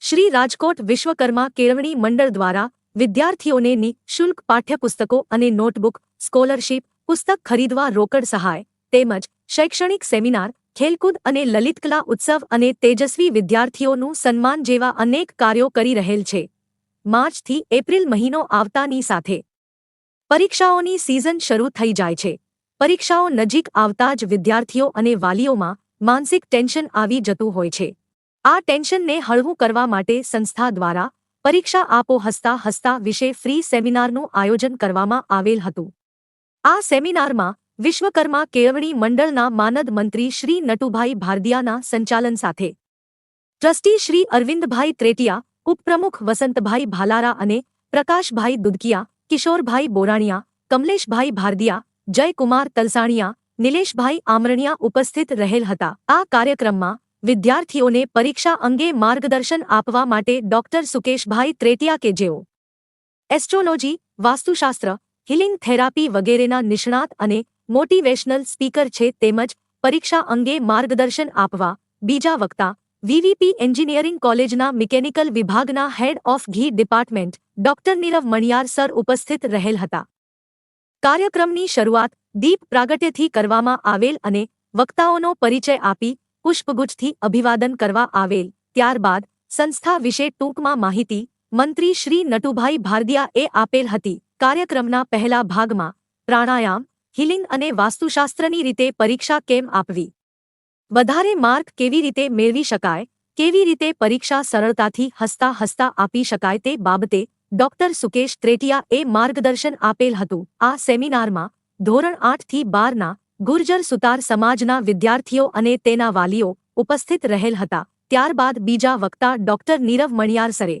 શ્રી રાજકોટ વિશ્વકર્મા કેળવણી મંડળ દ્વારા વિદ્યાર્થીઓને નિઃશુલ્ક પાઠ્યપુસ્તકો અને નોટબુક, સ્કોલરશીપ, પુસ્તક ખરીદવા રોકડ સહાય, તેમજ શૈક્ષણિક સેમિનાર, ખેલકૂદ અને લલિતકલા ઉત્સવ અને તેજસ્વી વિદ્યાર્થીઓનું સન્માન જેવા અનેક કાર્યો કરી રહેલ છે. માર્ચથી એપ્રિલ મહિનો આવતાની સાથે પરીક્ષાઓની સિઝન શરૂ થઈ જાય છે. પરીક્ષાઓ નજીક આવતા જ વિદ્યાર્થીઓ અને વાલીઓમાં માનસિક ટેન્શન આવી જતું હોય છે. આ ટેન્શનને હળવું કરવા માટે સંસ્થા દ્વારા પરીક્ષા આપો હસતા હસતા વિશે ફ્રી સેમિનારનું આયોજન કરવામાં આવેલ હતું. આ સેમિનારમાં વિશ્વકર્મા કેળવણી મંડળના માનદ મંત્રી શ્રી નટુભાઈ ભારદિયાના સંચાલન સાથે ટ્રસ્ટી શ્રી અરવિંદભાઈ ત્રેટિયા, ઉપપ્રમુખ વસંતભાઈ ભાલારા અને પ્રકાશભાઈ દુદકિયા કિશોરભાઈ બોરાણિયા, કમલેશભાઈ ભારદિયા, જયકુમાર તલસાણિયા નિલેશભાઈ આમરણિયા ઉપસ્થિત રહેલ હતા. આ કાર્યક્રમમાં વિદ્યાર્થીઓને પરીક્ષા અંગે માર્ગદર્શન આપવા માટે ડોક્ટર સુકેશભાઈ ત્રેટિયા કે જેઓ એસ્ટ્રોલોજી, વાસ્તુશાસ્ત્ર, હિલિંગ થેરાપી વગેરેના નિષ્ણાત અને મોટિવેશનલ સ્પીકર છે તેમજ પરીક્ષા અંગે માર્ગદર્શન આપવા બીજા વક્તા વીવીપી એન્જિનિયરિંગ કોલેજના મિકેનિકલ વિભાગના head of the department doctor Nirav Maniyar sir ઉપસ્થિત રહેલ હતા. કાર્યક્રમની શરૂઆત દીપ પ્રાગટ્યથી કરવામાં આવેલ અને વક્તાઓનો પરિચય આપી પુષ્પગુચ્છથી અભિવાદન કરવા આવેલ. ત્યારબાદ સંસ્થા વિશે ટૂંકમાં માહિતી મંત્રી શ્રી નટુભાઈ ભારદિયાએ આપેલ હતી. કાર્યક્રમના પહેલા ભાગમાં પ્રાણાયામ, હિલિંગ અને વાસ્તુશાસ્ત્રની રીતે પરીક્ષા કેમ આપવી? વધારે માર્ક કેવી રીતે મેળવી શકાય? કેવી રીતે પરીક્ષા સરળતાથી હસતા હસતા આપી શકાય તે બાબતે ડોક્ટર સુકેશ ત્રેટિયાએ માર્ગદર્શન આપેલ હતું. આ સેમિનારમાં ધોરણ આઠથી બારના ગુર્જર સુતાર સમાજના વિદ્યાર્થીઓ અને તેના વાલીઓ ઉપસ્થિત રહેલ હતા. ત્યારબાદ બીજા વક્તા ડોક્ટર નીરવ મણિયાર સરે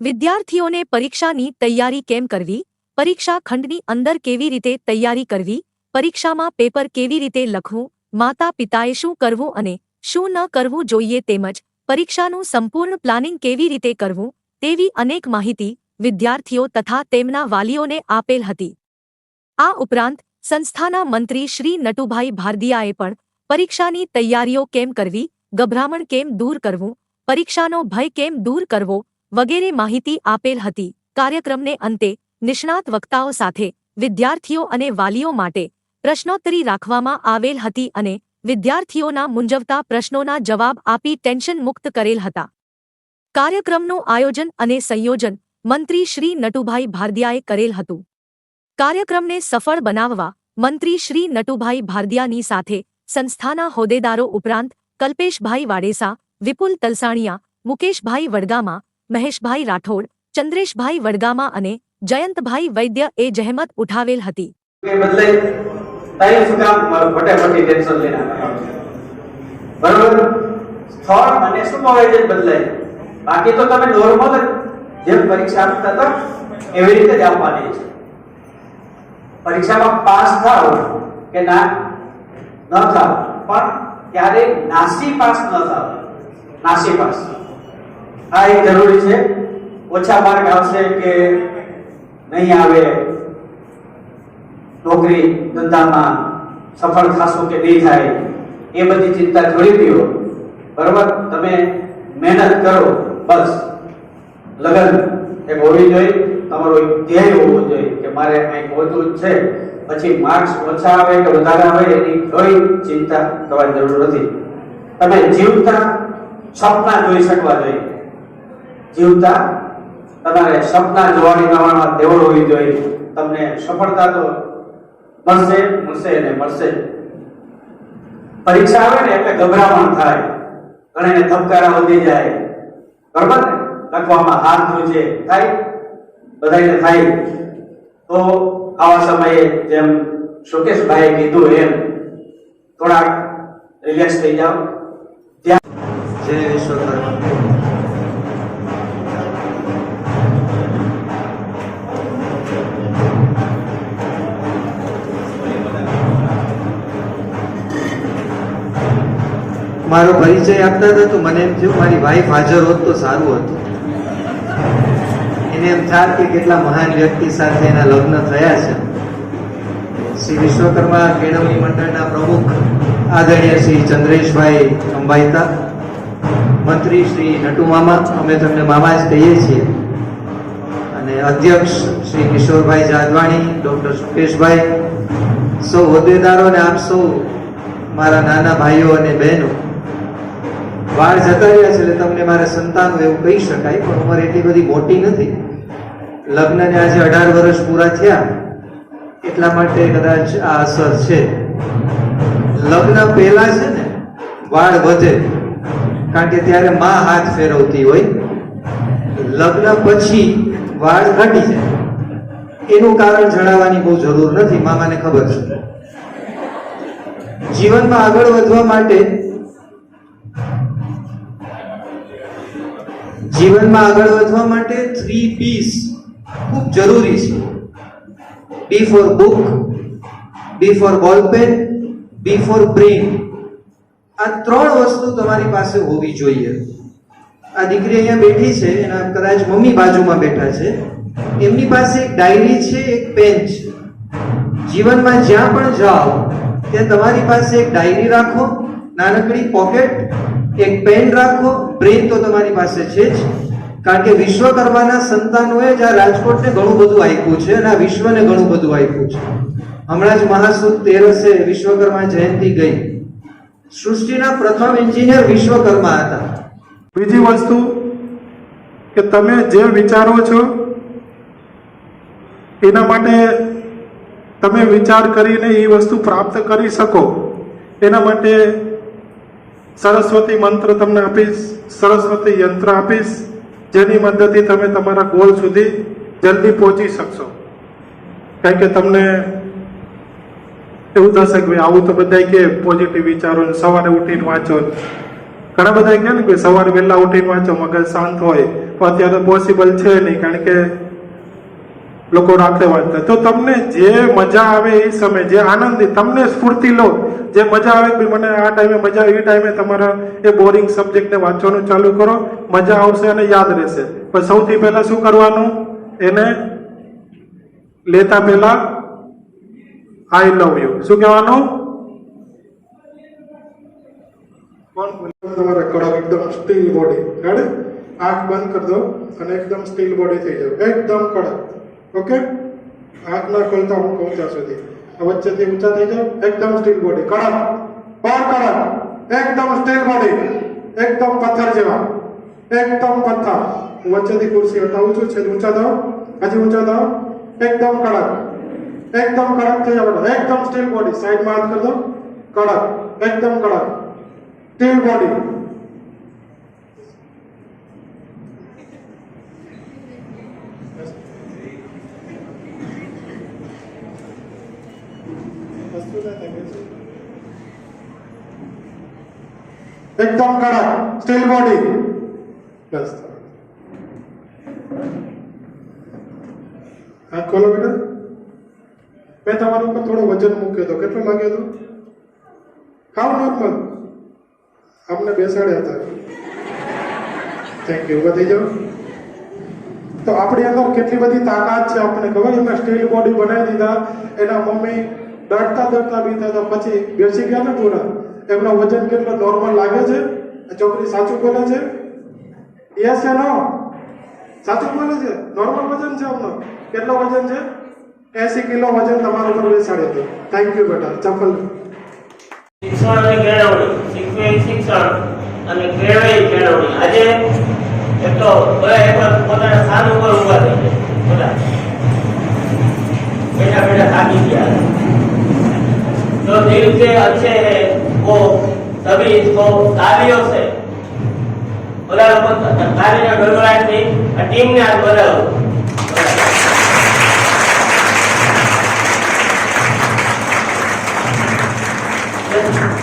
વિદ્યાર્થીઓને પરીક્ષાની તૈયારી કેમ કરવી? પરીક્ષા ખંડની અંદર કેવી રીતે તૈયારી કરવી? પરીક્ષામાં પેપર કેવી રીતે લખવું? માતા પિતાએ શું કરવું અને શું ન કરવું જોઈએ તેમજ પરીક્ષાનું સંપૂર્ણ પ્લાનિંગ કેવી રીતે કરવું? તેવી અનેક માહિતી વિદ્યાર્થીઓ તથા તેમના વાલીઓને આપેલ હતી. આ ઉપરાંત, સંસ્થાના મંત્રી શ્રી નટુભાઈ ભારદિયાએ પણ પરીક્ષાની તૈયારીઓ કેમ કરવી, ગભરામણ કેમ દૂર કરવું, પરીક્ષાનો ભય કેમ દૂર કરવો વગેરે માહિતી આપેલ હતી. કાર્યક્રમને અંતે નિષ્ણાત વક્તાઓ સાથે વિદ્યાર્થીઓ અને વાલીઓ માટે પ્રશ્નોત્તરી રાખવામાં આવેલ હતી અને વિદ્યાર્થીઓના મૂંઝવતા પ્રશ્નોના જવાબ આપી ટેન્શન મુક્ત કરેલ હતા. કાર્યક્રમનું આયોજન અને સંયોજન મંત્રી શ્રી નટુભાઈ ભારદિયાએ કરેલ હતું. કાર્યક્રમને સફળ બનાવવા મંત્રી શ્રી નટુભાઈ ભારદિયાની સાથે સંસ્થાના હોદ્દેદારો ઉપરાંત કલ્પેશભાઈ વાડેસા, વિપુલ તલસાણિયા, મુકેશભાઈ વડગામા, મહેશભાઈ રાઠોડ, ચંદ્રેશભાઈ વડગામા અને જયંતભાઈ વૈદ્ય એ જહેમત ઉઠાવેલ હતી. બાકી તો તમે નોર્મલ જેમ પરીક્ષા આપતા હતા, એવી રીતે જ આપવાની છે. પરીક્ષામાં પાસ થાવ કે ના? ન થાવ. પણ ક્યારે નાસી પાસ ન થાવ? નાસી પાસ. આ એક જરૂરી છે. ઓછા માર્ક આવશે કે નહીં આવે? નોકરી ધંધામાં સફળ થશો કે નહીં થાય? એ બધી ચિંતા છોડી દો બરોબર? તમે મહેનત કરો. બસ. લગન એક હોવી જોઈએ. તમારો એક ધ્યેય હોવો જોઈએ કે મારે કંઈક પહોંચવું જ છે. પછી માર્ક્સ ઓછા આવે કે વધારે આવે એની કોઈ ચિંતા કરવાની જરૂર નથી. તમે જીવતા સપના જોઈ શકવા જોઈએ. જીવતા તમારે સપના જોવાની તમારામાં દેવળ હોવી જોઈએ. તમને સફળતા તો મળશે મળશે ને મળશે. પરીક્ષા આવે ને એટલે ગભરામણ થાય. ઘણાને ધબકારા વધી જાય. બરોબર ને? લખવામાં હાથ ધોજે. થાય? બધાને થાય. તો આવા સમયે જેમ સુકેશભાઈએ કીધું એમ, થોડાક રિલેક્સ થઈ જાઓ. ત્યાં જય વિશ્વકર્મા. મારો પરિચય આપતા હતા તો મને એમ થયું મારી વાઈફ હાજર હોત તો સારું હતું. એને એમ થાય કે કેટલા મહાન વ્યક્તિ સાથે એના લગ્ન થયા છે. શ્રી વિશ્વકર્મા કેળવણી મંડળના પ્રમુખ આદરણીય શ્રી ચંદ્રેશભાઈ અંબાઈતા, મંત્રી શ્રી નટુ મામા, અમે તમને મામા જ કહીએ છીએ. અને અધ્યક્ષ શ્રી કિશોરભાઈ જાદવાણી ડૉક્ટર સુકેશભાઈ, સૌ હોદ્દેદારો અને આપ સૌ મારા નાના ભાઈઓ અને બહેનો. વાળ જતા રહ્યા છે એટલે તમને મારા સંતાન એવું કહી શકાય, પણ ઉંમર એટલી બધી મોટી નથી. લગ્નને આજે અઢાર વર્ષ પૂરા થયા. એટલા માટે કદાચ આ અસર છે. લગ્ન પહેલા છે ને, વાળ વધે. કારણ કે ત્યારે માં હાથ ફેરવતી હોય. લગ્ન પછી વાળ ઘટી જાય. એનું કારણ જણાવવાની બહુ જરૂર નથી મામાને ખબર છે. જીવનમાં આગળ વધવા માટે જીવનમાં આગળ વધવા માટે થ્રી બીસ ખૂબ જરૂરી છે. B for book B for ball pen B for brain આ ત્રણ વસ્તુ તમારી પાસે હોવી જોઈએ. આ દીકરી અહીંયા બેઠી છે, એના કદાચ મમ્મી બાજુમાં બેઠા છે. એમની પાસે એક ડાયરી છે, એક પેન છે. જીવનમાં જ્યાં પણ જાઓ, ત્યાં તમારી પાસે એક ડાયરી રાખો, નાનકડી પોકેટ એક પેન રાખો બ્રેન તો તમારી પાસે છે જ. કારણ કે વિશ્વકર્માના સંતાનોએ જ આ રાજકોટને ઘણું બધું આપ્યું છે અને આ વિશ્વને ઘણું બધું આપ્યું છે. હમણાં જ મહાસુદ તેરસે વિશ્વકર્મા જયંતિ ગઈ. સૃષ્ટિના પ્રથમ એન્જિનિયર વિશ્વકર્મા હતા. બીજી વસ્તુ કે તમે જે વિચારો છો, એના માટે તમે વિચાર કરીને એ વસ્તુ પ્રાપ્ત કરી શકો. એના માટે સરસ્વતી મંત્ર તમને આપીશ, સરસ્વતી યંત્ર આપીશ જેની મદદથી તમે તમારા ગોલ સુધી જલ્દી પહોંચી શકશો. કારણ કે તમને એવું થશે કે આવું તો બધા કે પોઝિટિવ વિચારો સવારે ઉઠીને વાંચો. ઘણા બધા કહે ને કે સવારે વહેલા ઉઠીને વાંચો, મગજ શાંત હોય. પણ અત્યારે પોસિબલ છે નહીં, કારણ કે લોકો રાત્રે વાંચતા. તો તમને જે મજા આવે એ સમય, જે આનંદ તમને સ્ફૂર્તિ લો. જે મજા આવે ભાઈ, મને આ ટાઈમે મજા આવે, એ ટાઈમે તમારા એ બોરિંગ સબ્જેક્ટને વાંચવાનું ચાલુ કરો. મજા આવશે અને યાદ રહેશે. પણ સૌથી પહેલા શું કરવાનું? એને લેતા પહેલા આઈ લવ યુ શું કહેવાનું? કોણ? તમારે કડક, એકદમ સ્ટીલ બોડી હેડ આંખ બંધ કરી દો અને એકદમ સ્ટીલ બોડી થઈ જાવ એકદમ કડક. ઓકે આંખ ના ખોલતા હું કહું ત્યાં સુધી. વચ્ચેથી ઊંચા થઈ જાવ એકદમ સ્ટીલ બોડી કડક બહાર કડક એકદમ સ્ટીલ બોડી એકદમ પથ્થર જેવા એકદમ પથ્થર હું વચ્ચેથી ખુરશી હટાવું છું છે ઊંચા થાવ હજી ઊંચા થાવ એકદમ કડક એકદમ કડક થઈ જાવ એકદમ સ્ટીલ બોડી સાઈડમાં હાથ કરી દો કડક એકદમ કડક સ્ટીલ બોડી એકદમ કડક. સ્ટીલ બોડી બસ હા ખોલો બેટા. મેં તમારા ઉપર થોડો વજન મૂક્યો હતો કેટલો લાગ્યો હતો? ખાવ નોર્મલ અમને બેસાડ્યા હતા. થેન્ક યુ થઈ જાઓ. તો આપણી અંદર કેટલી બધી તાકાત છે આપણને ખબર? એમના સ્ટીલ બોડી બનાવી દીધા. એના મમ્મી ડરતા દડતા બીતા હતા પછી બેસી ગયા ને પૂરા. એમનો વજન કેટલો નોર્મલ લાગે છે? છોકરી સાચું બોલે છે? યસ છે નો સાચું બોલે છે? નોર્મલ વજન છે એમનો? કેટલો વજન છે? એસી કિલો વજન તમારા પર બેસાડ્યો હતો થેન્ક યુ બેટા. ચપ્પલ શિક્ષણ અને કેળવણી શિક્ષણ અને કેળવે કેળવણી આજે એક તો બધા એકવાર પોતાના સ્થાન ઉપર ઊભા થઈ જાય બધા. બેઠા બેઠા થાકી ગયા. तो दिल से अच्छे है वो सभी इसको तालियों से બધા લોકો તાલીના ગડગડાટથી આ ટીમને હાથ વધારો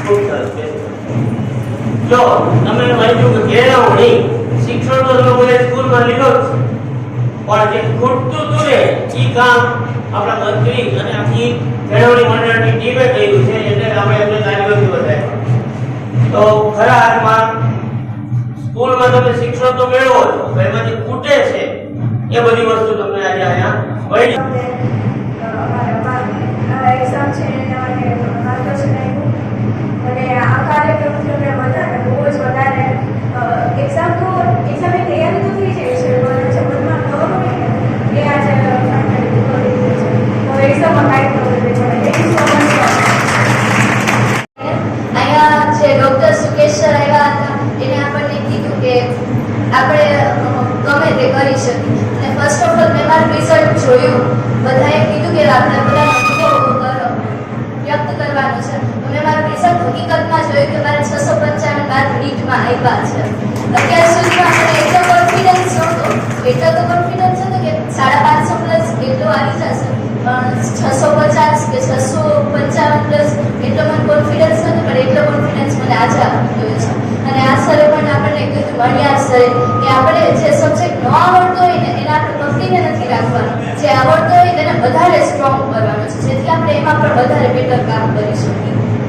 ખૂબ સરસ જો તમે માન્યું કે કેળવણી શિક્ષણ તો તમે બધા સ્કૂલમાં લીધો જ છે. પણ જે ખૂટતું હતું ને ઈ કામ આપણા મંત્રી અને આખી કેળવણી મંડળની ટીમે કર્યું છે, એટલે આપણે એમને તાલીઓથી વધાર્યા તો ખરા અર્થમાં સ્કૂલમાં તમે શિક્ષણ તો મેળવો છો એમાંથી ખૂટે છે એ બધી વસ્તુ તમને આજે અહીંયા મળી. હકીકતમાં જોયું કે મારે છસો પંચાવન બાદ નીટમાં આવ્યા છે. અત્યાર સુધીમાં મને એટલો કોન્ફિડન્સ નહોતો, એટલો તો કોન્ફિડન્સ હતો કે સાડા પાંચસો પ્લસ એટલો આવી જશે. પણ છસો પચાસ કે છસો પંચાવન પ્લસ એટલો મને કોન્ફિડન્સ નથી પણ એટલો કોન્ફિડન્સ મને આજે આવ્યો છે. અને આ સરે પણ આપણને કીધું મળ્યા સરે કે આપણે જે સબ્જેક્ટ ન આવડતો હોય ને, એને આપણે પકડીને નથી રાખવાનો. જે આવડતો હોય તેને વધારે સ્ટ્રોંગ કરવાનો છે. જેથી આપણે એમાં પણ વધારે બેટર કામ કરી શકીએ.